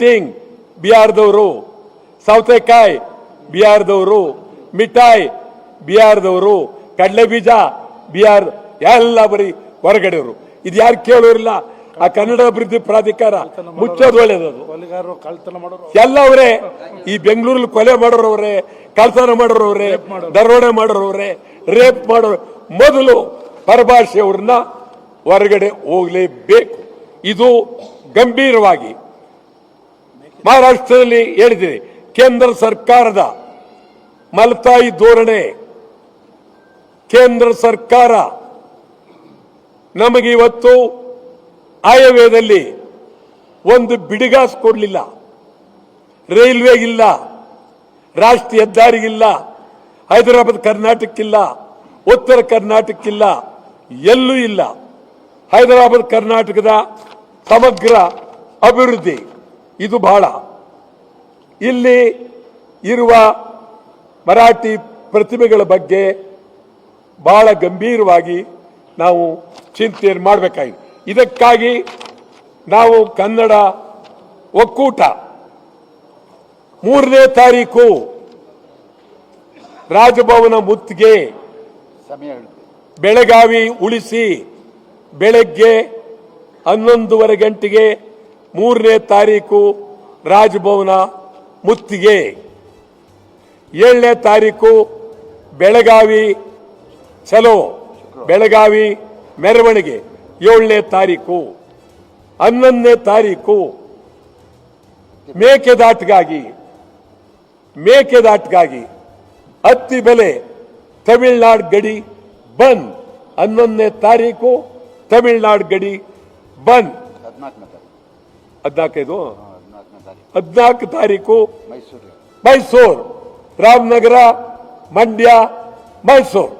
Lighting ಬಿಹಾರದವರು. ಸೌತೆಕಾಯಿ ಬಿಹಾರದವರು. ಮಿಠಾಯಿ ಬಿಹಾರದವರು. ಕಡಲೆ ಬೀಜ ಬಿಹಾರ್ ಎಲ್ಲ ಬರೀ ಹೊರಗಡೆಯವರು. ಇದು ಯಾರು ಕೇಳೋರಿಲ್ಲ? ಆ ಕನ್ನಡ ಅಭಿವೃದ್ಧಿ ಪ್ರಾಧಿಕಾರ ಮುಚ್ಚೋದು ಒಳ್ಳೇದದು ಮಾಡೋರು. ಎಲ್ಲ ಅವರೇ ಈ ಬೆಂಗಳೂರಲ್ಲಿ ಕೊಲೆ ಮಾಡೋರವ್ರೆ ಕಳ್ತನ ಮಾಡೋರವ್ರೆ ದರೋಡೆ ಮಾಡೋರವ್ರೆ ರೇಪ್ ಮಾಡೋರು. ಮೊದಲು ಪರಭಾಷೆಯವ್ರನ್ನ ಹೊರಗಡೆ ಹೋಗ್ಲೇಬೇಕು. ಇದು ಗಂಭೀರವಾಗಿ ಮಹಾರಾಷ್ಟ್ರದಲ್ಲಿ ಹೇಳಿದ್ದೀನಿ, ಕೇಂದ್ರ ಸರ್ಕಾರದ ಮಲತಾಯಿ ಧೋರಣೆ, ಕೇಂದ್ರ ಸರ್ಕಾರ ನಮಗೆ ಇವತ್ತು ಆಯವ್ಯಯದಲ್ಲಿ ಒಂದು ಬಿಡಿಗಾಸ್ ಕೊಡಲಿಲ್ಲ. ರೈಲ್ವೆಗಿಲ್ಲ, ರಾಷ್ಟ್ರೀಯ ಹೆದ್ದಾರಿಗಿಲ್ಲ, ಹೈದರಾಬಾದ್ ಕರ್ನಾಟಕಕ್ಕಿಲ್ಲ, ಉತ್ತರ ಕರ್ನಾಟಕಕ್ಕಿಲ್ಲ, ಎಲ್ಲೂ ಇಲ್ಲ. ಹೈದರಾಬಾದ್ ಕರ್ನಾಟಕದ ಸಮಗ್ರ ಅಭಿವೃದ್ಧಿ. ಇದು ಬಹಳ. ಇಲ್ಲಿ ಇರುವ ಮರಾಠಿ ಪ್ರತಿಭೆಗಳ ಬಗ್ಗೆ ಬಹಳ ಗಂಭೀರವಾಗಿ ನಾವು ಚಿಂತೆಯನ್ನು ಮಾಡಬೇಕಾಗಿದೆ. ಇದಕ್ಕಾಗಿ ನಾವು ಕನ್ನಡ ಒಕ್ಕೂಟ ಮೂರನೇ ತಾರೀಕು ರಾಜಭವನ ಮುತ್ತಿಗೆ ಬೆಳಗಾವಿ ಉಳಿಸಿ ಬೆಳಗ್ಗೆ ಹನ್ನೊಂದುವರೆ ಗಂಟೆಗೆ ಮೂರನೇ ತಾರೀಕು ರಾಜಭವನ ಮುತ್ತಿಗೆ. ಏಳನೇ ತಾರೀಕು ಬೆಳಗಾವಿ ಚಲೋ, ಬೆಳಗಾವಿ ಮೆರವಣಿಗೆ. ಏಳನೇ ತಾರೀಕು, ಹನ್ನೊಂದನೇ ತಾರೀಕು ಮೇಕೆದಾಟ್ಗಾಗಿ ಮೇಕೆದಾಟ್ಗಾಗಿ ಹತ್ತಿ ಬೆಲೆ ತಮಿಳ್ನಾಡು ಗಡಿ ಬಂದ್. ಹನ್ನೊಂದನೇ ತಾರೀಕು ತಮಿಳ್ನಾಡು ಗಡಿ ಬಂದ್. ಹದಿನಾಲ್ಕೈದು? ಹದಿನಾಲ್ಕು ತಾರೀಕು ಮೈಸೂರು. ಮೈಸೂರು ರಾಮನಗರ ಮಂಡ್ಯ ಮೈಸೂರು.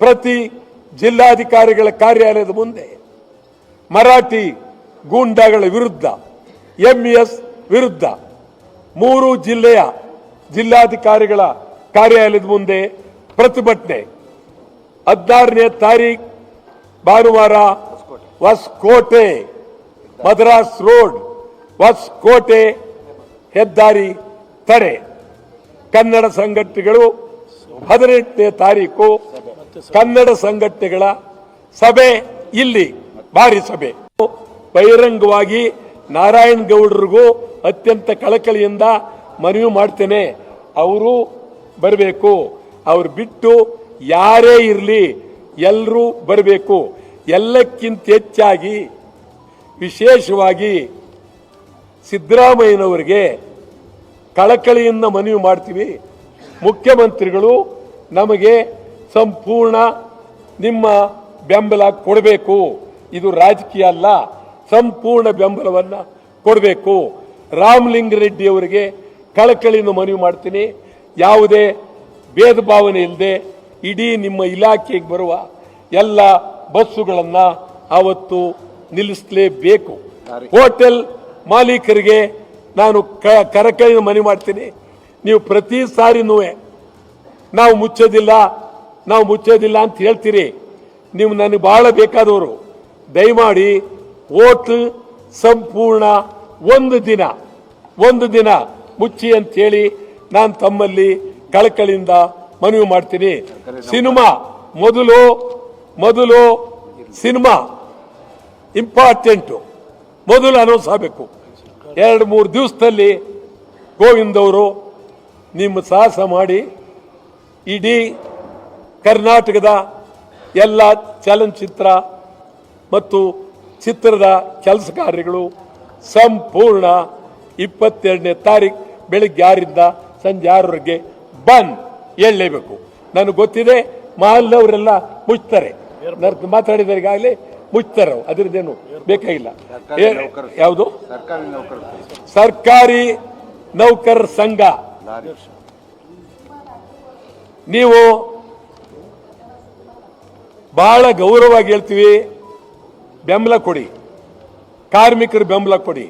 ಪ್ರತಿ ಜಿಲ್ಲಾಧಿಕಾರಿಗಳ ಕಾರ್ಯಾಲಯದ ಮುಂದೆ ಮರಾಠಿ ಗೂಂಡಾಗಳ ವಿರುದ್ಧ ಎಂಇಎಸ್ ವಿರುದ್ಧ ಮೂರು ಜಿಲ್ಲೆಯ ಜಿಲ್ಲಾಧಿಕಾರಿಗಳ ಕಾರ್ಯಾಲಯದ ಮುಂದೆ ಪ್ರತಿಭಟನೆ. ಹದಿನಾರನೇ ತಾರೀಖು ಭಾನುವಾರ ಹೊಸಕೋಟೆ ಮದ್ರಾಸ್ ರೋಡ್. ಹೊಸಕೋಟೆ ಹೆದ್ದಾರಿ ತಡೆ. ಕನ್ನಡ ಸಂಘಟನೆಗಳು ಹದಿನೆಂಟನೇ ತಾರೀಕು ಕನ್ನಡ ಸಂಘಟನೆಗಳ ಸಭೆ ಇಲ್ಲಿ, ಭಾರಿ ಸಭೆ. ಬಹಿರಂಗವಾಗಿ ನಾರಾಯಣ್ ಗೌಡರಿಗೂ ಅತ್ಯಂತ ಕಳಕಳಿಯಿಂದ ಮನವಿ ಮಾಡ್ತೇನೆ. ಅವರು ಬರಬೇಕು. ಅವ್ರು ಬಿಟ್ಟು ಯಾರೇ ಇರಲಿ ಎಲ್ಲರೂ ಬರಬೇಕು. ಎಲ್ಲಕ್ಕಿಂತ ಹೆಚ್ಚಾಗಿ, ವಿಶೇಷವಾಗಿ ಸಿದ್ದರಾಮಯ್ಯನವರಿಗೆ ಕಳಕಳಿಯಿಂದ ಮನವಿ ಮಾಡ್ತೀವಿ. ಮುಖ್ಯಮಂತ್ರಿಗಳು ನಮಗೆ ಸಂಪೂರ್ಣ ನಿಮ್ಮ ಬೆಂಬಲ ಕೊಡಬೇಕು. ಇದು ರಾಜಕೀಯ ಅಲ್ಲ ಸಂಪೂರ್ಣ ಬೆಂಬಲವನ್ನು ಕೊಡಬೇಕು. ರಾಮಲಿಂಗರೆಡ್ಡಿ ಅವರಿಗೆ ಕಳಕಳಿಯಿಂದ ಮನವಿ ಮಾಡ್ತೀನಿ. ಯಾವುದೇ ಭೇದ ಭಾವನೆ ಇಲ್ಲದೆ ಇಡೀ ನಿಮ್ಮ ಇಲಾಖೆಗೆ ಬರುವ ಎಲ್ಲ ಬಸ್ಸುಗಳನ್ನು ಅವತ್ತು ನಿಲ್ಲಿಸಲೇಬೇಕು. ಹೋಟೆಲ್ ಮಾಲೀಕರಿಗೆ ನಾನು ಕ- ಕರಕಳಿನ ಮನವಿ ಮಾಡ್ತೀನಿ. ನೀವು ಪ್ರತಿ ಸಾರಿನೂ ನಾವು ಮುಚ್ಚೋದಿಲ್ಲ ನಾವು ಮುಚ್ಚೋದಿಲ್ಲ ಅಂತ ಹೇಳ್ತೀರಿ. ನೀವು ನನಗೆ ಬಹಳ ಬೇಕಾದವರು. ದಯಮಾಡಿ ಓಟ್ ಸಂಪೂರ್ಣ ಒಂದು ದಿನ ಒಂದು ದಿನ ಮುಚ್ಚಿ ಅಂತೇಳಿ ನಾನು ತಮ್ಮಲ್ಲಿ ಕಳಕಳಿಯಿಂದ ಮನವಿ ಮಾಡ್ತೀನಿ. ಸಿನಿಮಾ ಮೊದಲು ಮೊದಲು ಸಿನಿಮಾ ಇಂಪಾರ್ಟೆಂಟು. ಮೊದಲು ಅನೌನ್ಸ್ ಆಗಬೇಕು ಎರಡು, ಮೂರು ದಿವಸದಲ್ಲಿ ಗೋವಿಂದ್ ಅವರು ನಿಮ್ಮ ಸಾಹಸ ಮಾಡಿ ಇಡೀ ಕರ್ನಾಟಕದ ಎಲ್ಲ ಚಲನಚಿತ್ರ ಮತ್ತು ಚಿತ್ರದ ಕೆಲಸ ಕಾರ್ಯಗಳು ಸಂಪೂರ್ಣ ಇಪ್ಪತ್ತೆರಡನೇ ತಾರೀಕು ಬೆಳಿಗ್ಗೆ ಆರರಿಂದ ಸಂಜೆ ಆರವರೆಗೆ ಬಂದ್ ಹೇಳಲೇಬೇಕು. ನನಗೆ ಗೊತ್ತಿದೆ ಮಾಲ್ನವರೆಲ್ಲ ಮುಚ್ತಾರೆ. ಮಾತಾಡಿದರೆ ಮುಚ್ತಾರೆ. ಅದ್ರದ್ದೇನು ಬೇಕಾಗಿಲ್ಲ. ಯಾವುದು? ಸರ್ಕಾರಿ ನೌಕರ ಸರ್ಕಾರಿ ನೌಕರರ ಸಂಘ. ನೀವು ಬಹಳ ಗೌರವವಾಗಿ ಹೇಳ್ತೀವಿ ಬೆಂಬಲ ಕೊಡಿ. ಕಾರ್ಮಿಕರು ಬೆಂಬಲ ಕೊಡಿ.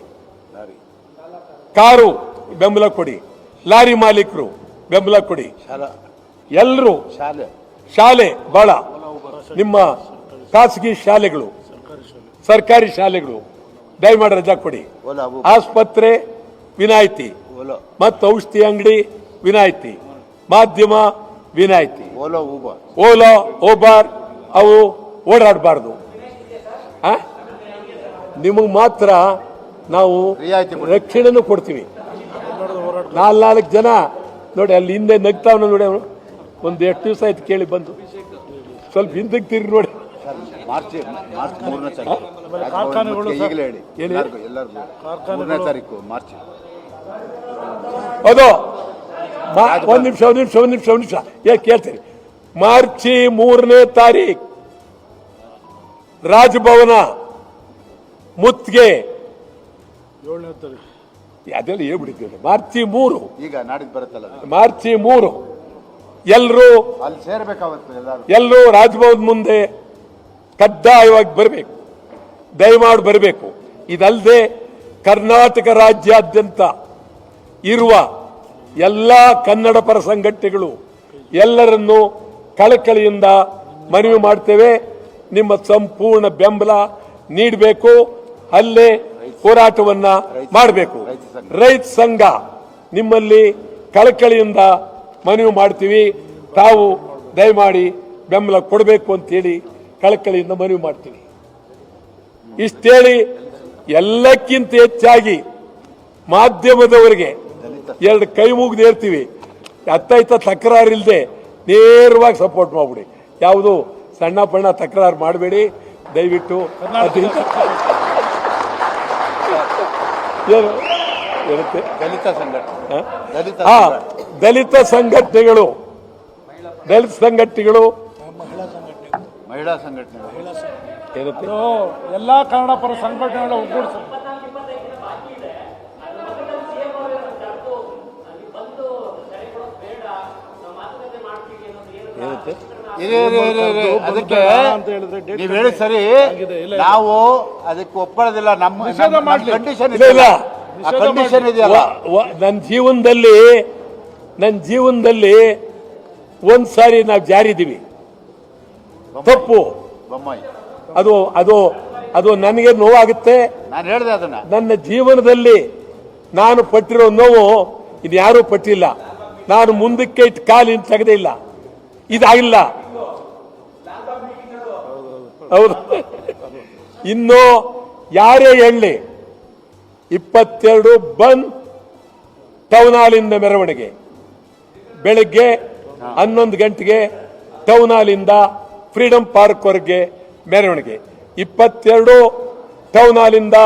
ಕಾರು ಬೆಂಬಲ ಕೊಡಿ. ಲಾರಿ ಮಾಲೀಕರು ಬೆಂಬಲ ಕೊಡಿ. ಎಲ್ಲರೂ ಶಾಲೆ. ಶಾಲೆ ಬಹಳ. ನಿಮ್ಮ ಖಾಸಗಿ ಶಾಲೆಗಳು ಸರ್ಕಾರಿ ಶಾಲೆಗಳು ದಯಮಾಡಿ ರಜಾ ಕೊಡಿ. ಆಸ್ಪತ್ರೆ ವಿನಾಯಿತಿ. ಮತ್ತು ಔಷಧಿ ಅಂಗಡಿ ವಿನಾಯಿತಿ. ಮಾಧ್ಯಮ ವಿನಾಯಿತಿ. ಓಲಾ ಓಬಾರ್ ಅವು ಓಡಾಡಬಾರ್ದು. ನಿಮಗೆ ಮಾತ್ರ ನಾವು. ರಕ್ಷಣೆನೂ ಕೊಡ್ತೀವಿ. ನಾಲ್ಕು ನಾಲ್ಕು ಜನ ನೋಡಿ ಅಲ್ಲಿ ಹಿಂದೆ ನಗ್ತಾವನ ನೋಡಿ ಅವನು. ಒಂದು ಎಷ್ಟು ದಿವಸ ಆಯ್ತು ಕೇಳಿ ಬಂದು. ಸ್ವಲ್ಪ ಹಿಂದಕ್ಕೆ ತಿರುಗಿ ನೋಡಿ. ಮಾರ್ಚ್ ಮಾರ್ಚ್ ಮೂರನೇ ತಾರೀಕು. ಕಾರ್ಖಾನೆಗಳು ರಾಜಭವನ ಈಗಲೇ ಹೇಳಿ? ಎಲ್ಲರಿಗೂ ಎಲ್ಲರಿಗೂ. ಮೂರನೇ ತಾರೀಕು ಮಾರ್ಚ್. ಅದು ಒಂದ್ ನಿಮಿಷ ಒಂದ್ ನಿಮಿಷ ಒಂದ್ ನಿಮಿಷ ಒಂದ್ ನಿಮಿಷ. ಏ ಕೇಳ್ತೀರಿ. ಮಾರ್ಚ್ ಮೂರನೇ ತಾರೀಕು ರಾಜಭವನ ಮುತ್ತಿಗೆ. ಏಳನೇ ತಾರೀಕು ಅದೆಲ್ಲ ಹೇಳ್ಬಿಟ್ಟಿದ್ದೀವಿ ಮಾರ್ಚಿ ಮೂರು. ಈಗ ನಾಡಿದ್ದು ಬರುತ್ತಲ್ಲ ಮಾರ್ಚ್ ಮಾರ್ಚಿ ಮೂರು. ಎಲ್ಲರೂ ಅಲ್ಲಿ ಸೇರ್ಬೇಕಾಗುತ್ತೆ ಎಲ್ಲರೂ. ಎಲ್ಲರೂ ರಾಜಭವನ ಮುಂದೆ ಕಡ್ಡಾಯವಾಗಿ ಬರಬೇಕು. ದಯಮಾಡಿ ಬರಬೇಕು. ಇದಲ್ಲದೆ ಕರ್ನಾಟಕ ರಾಜ್ಯಾದ್ಯಂತ ಇರುವ ಎಲ್ಲ ಕನ್ನಡ ಪರ ಸಂಘಟನೆಗಳು ಎಲ್ಲರನ್ನು ಕಳಕಳಿಯಿಂದ ಮನವಿ ಮಾಡ್ತೇವೆ. ನಿಮ್ಮ ಸಂಪೂರ್ಣ ಬೆಂಬಲ ನೀಡಬೇಕು. ಅಲ್ಲೇ ಹೋರಾಟವನ್ನ ಮಾಡಬೇಕು. ರೈತ ಸಂಘ ನಿಮ್ಮಲ್ಲಿ ಕಳಕಳಿಯಿಂದ ಮನವಿ ಮಾಡ್ತೀವಿ. ತಾವು ದಯಮಾಡಿ ಬೆಂಬಲ ಕೊಡಬೇಕು ಅಂತೇಳಿ ಕಳಕಳಿಯಿಂದ ಮನವಿ ಮಾಡ್ತೀನಿ. ಇಷ್ಟೇಳಿ ಎಲ್ಲಕ್ಕಿಂತ ಹೆಚ್ಚಾಗಿ ಮಾಧ್ಯಮದವರಿಗೆ ಎರಡು ಕೈ ಮುಗ್ದು ಹೇಳ್ತೀವಿ. ಅತ್ತೈತ ತಕರಾರಿಲ್ಲದೆ ನೇರವಾಗಿ ಸಪೋರ್ಟ್ ಮಾಡ್ಬಿಡಿ. ಯಾವುದು ಸಣ್ಣ ಪಣ್ಣ ತಕರಾರು ಮಾಡಬೇಡಿ. ದಯವಿಟ್ಟು ದಲಿತ ಸಂಘಟನೆಗಳು. ದಲಿತ ಸಂಘಟನೆಗಳು ಮಹಿಳಾ ಸಂಘಟನೆ. ಎಲ್ಲ ಕನ್ನಡ ಪರ ಸಂಘಟನೆಗಳ ಒಗ್ಗೂಡಿಸ. ಅದಕ್ಕೆ ನೀವು ಹೇಳಿ ಸರಿ ಆಗಿದೆ, ನಾವು ಅದಕ್ಕೆ ಒಪ್ಪಳದಿಲ್ಲ. ನಮ್ಮ. ಕಂಡೀಷನ್ ಇಲ್ಲ, ಇಲ್ಲ. ಕಂಡೀಷನ್ ಇದೆಯಲ್ಲ. ನನ್ನ ಜೀವನದಲ್ಲಿ ನನ್ನ ಜೀವನದಲ್ಲಿ ಒಂದ್ ಸಾರಿ ನಾವು ಜಾರಿದ್ದೀವಿ. ತಪ್ಪು. ಬೊಮ್ಮಾಯಿ. ಅದು ಅದು ಅದು ನನಗೆ ನೋವಾಗುತ್ತೆ. ನಾನು ಹೇಳಿದೆ ಅದನ್ನ. ನನ್ನ ಜೀವನದಲ್ಲಿ ನಾನು ಪಟ್ಟಿರೋ ನೋವು ಇದು ಯಾರೂ ಪಟ್ಟಿಲ್ಲ. ನಾನು ಮುಂದಕ್ಕೆ ಇಟ್ಟು ಕಾಲಿನ ತೆಗೆದೇ ಇಲ್ಲ. ಇದಾಗಿಲ್ಲ. ಹೌದು. ಇನ್ನು ಯಾರೇ ಹೇಳಿ ಇಪ್ಪತ್ತೆರಡು ಬಂದ್ ಟೌನ್ ಹಾಲಿಂದ ಮೆರವಣಿಗೆ. ಬೆಳಗ್ಗೆ ಹನ್ನೊಂದು ಗಂಟೆಗೆ ಟೌನ್ ಹಾಲಿಂದ ಫ್ರೀಡಂ ಪಾರ್ಕ್ ವರೆಗೆ ಮೆರವಣಿಗೆ. ಇಪ್ಪತ್ತೆರಡು ಟೌನ್ ಹಾಲಿಂದ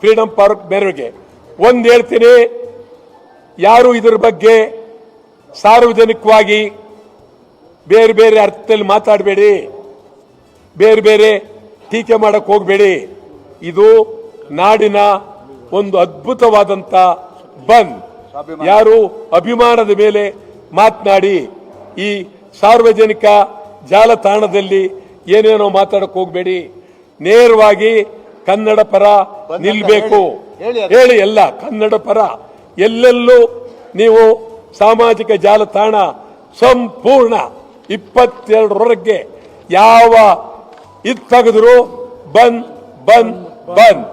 ಫ್ರೀಡಂ ಪಾರ್ಕ್ ಮೆರವಣಿಗೆ. ಒಂದು ಹೇಳ್ತೀನಿ, ಯಾರು ಇದರ ಬಗ್ಗೆ ಸಾರ್ವಜನಿಕವಾಗಿ ಬೇರೆ ಬೇರೆ ಅರ್ಥದಲ್ಲಿ ಮಾತಾಡಬೇಡಿ. ಬೇರೆ ಬೇರೆ ಟೀಕೆ ಮಾಡಕ್ಕೆ ಹೋಗಬೇಡಿ. ಇದು ನಾಡಿನ ಒಂದು ಅದ್ಭುತವಾದಂತ ಬಂದ್ ಯಾರು ಅಭಿಮಾನದ ಮೇಲೆ ಮಾತನಾಡಿ ಈ ಸಾರ್ವಜನಿಕ ಜಾಲತಾಣದಲ್ಲಿ ಏನೇನೋ ಮಾತಾಡಕ್ ಹೋಗಬೇಡಿ. ನೇರವಾಗಿ ಕನ್ನಡ ಪರ ನಿಲ್ಬೇಕು. ಹೇಳಿ ಅದು. ಹೇಳಿ ಎಲ್ಲ ಕನ್ನಡ ಪರ. ಎಲ್ಲೆಲ್ಲೂ ನೀವು ಸಾಮಾಜಿಕ ಜಾಲತಾಣ ಸಂಪೂರ್ಣ ಇಪ್ಪತ್ತೆರಡರವರೆಗೆ ಯಾವ ಇದು ತೆಗೆದ್ರು ಬಂದ್ ಬಂದ್ ಬಂದ್.